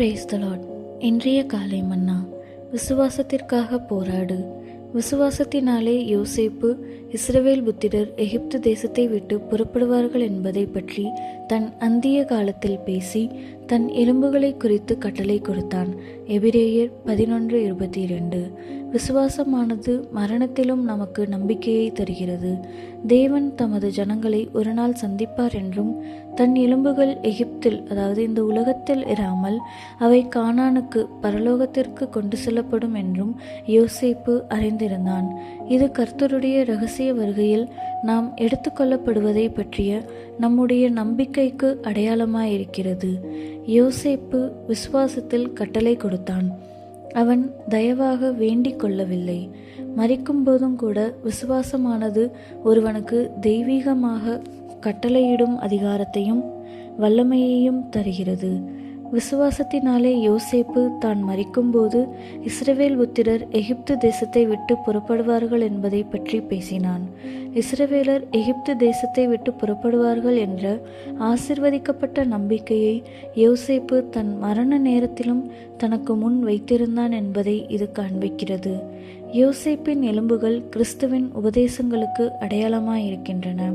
Brace த இன்றைய காலை மன்னா விசுவாசத்திற்காக போராடு. விசுவாசத்தினாலே யோசேப்பு இஸ்ரவேல் புத்திரர் எகிப்து தேசத்தை விட்டு புறப்படுவார்கள் என்பதை பற்றி தன் அந்திய காலத்தில் பேசி தன் எலும்புகளை குறித்து கட்டளை கொடுத்தான். எபிரேயர் பதினொன்று இருபத்தி இரண்டு. விசுவாசமானது மரணத்திலும் நமக்கு நம்பிக்கையை தருகிறது. தேவன் தமது ஜனங்களை ஒரு நாள் சந்திப்பார் என்றும் தன் எலும்புகள் எகிப்தில் அதாவது இந்த உலகத்தில் இராமல் அவை கானானுக்கு பரலோகத்திற்கு கொண்டு செல்லப்படும் என்றும் யோசேப்பு அறிந்திருந்தான். இது கர்த்தருடைய ரகசிய வருகையில் நாம் எடுத்துக்கொள்ளப்படுவதை பற்றிய நம்முடைய நம்பிக்கைக்கு அடையாளமாயிருக்கிறது. யோசேப்பு விசுவாசத்தில் கட்டளை கொடுத்தான். அவன் தயவாக வேண்டிக் கொள்ளவில்லை. மறிக்கும் போதும் கூட விசுவாசமானது ஒருவனுக்கு தெய்வீகமாக கட்டளையிடும் அதிகாரத்தையும் வல்லமையையும் தருகிறது. விசுவாசத்தினாலே யோசேப்பு தான் மறிக்கும்போது இஸ்ரவேல் புத்திரர் எகிப்து தேசத்தை விட்டு புறப்படுவார்கள் என்பதை பற்றி பேசினான். இஸ்ரவேலர் எகிப்து தேசத்தை விட்டு புறப்படுவார்கள் என்ற ஆசிர்வதிக்கப்பட்ட நம்பிக்கையை யோசேப்பு தன் மரண நேரத்திலும் தனக்கு முன் வைத்திருந்தான் என்பதை இது காண்பிக்கிறது. யோசேப்பின் எலும்புகள் கிறிஸ்துவின் உபதேசங்களுக்கு அடையாளமாயிருக்கின்றன.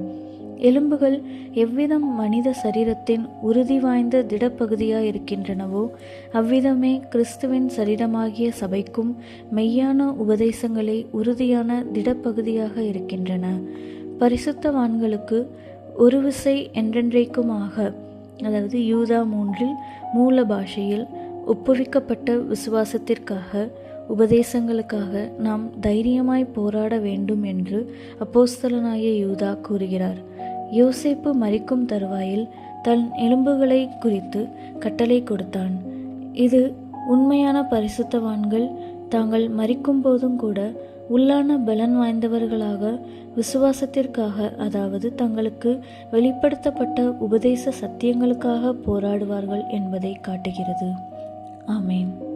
எலும்புகள் எவ்விதம் மனித சரீரத்தின் உறுதி வாய்ந்த திடப்பகுதியாய் இருக்கின்றனவோ அவ்விதமே கிறிஸ்துவின் சரீரமாகிய சபைக்கும் மெய்யான உபதேசங்களே உறுதியான திடப்பகுதியாக இருக்கின்றன. பரிசுத்தவான்களுக்கு ஒரு விசை என்றென்றைக்குமாக அதாவது யூதா மூன்றில் மூல பாஷையில் ஒப்புவிக்கப்பட்ட விசுவாசத்திற்காக உபதேசங்களுக்காக நாம் தைரியமாய் போராட வேண்டும் என்று அப்போஸ்தலனாகிய யூதா கூறுகிறார். யோசேப்பு மறிக்கும் தருவாயில் தன் எலும்புகளை குறித்து கட்டளை கொடுத்தான். இது உண்மையான பரிசுத்தவான்கள் தாங்கள் மறிக்கும் போதும் கூட உள்ளான பலன் வாய்ந்தவர்களாக விசுவாசத்திற்காக அதாவது தங்களுக்கு வெளிப்படுத்தப்பட்ட உபதேச சத்தியங்களுக்காக போராடுவார்கள் என்பதை காட்டுகிறது. ஆமேன்.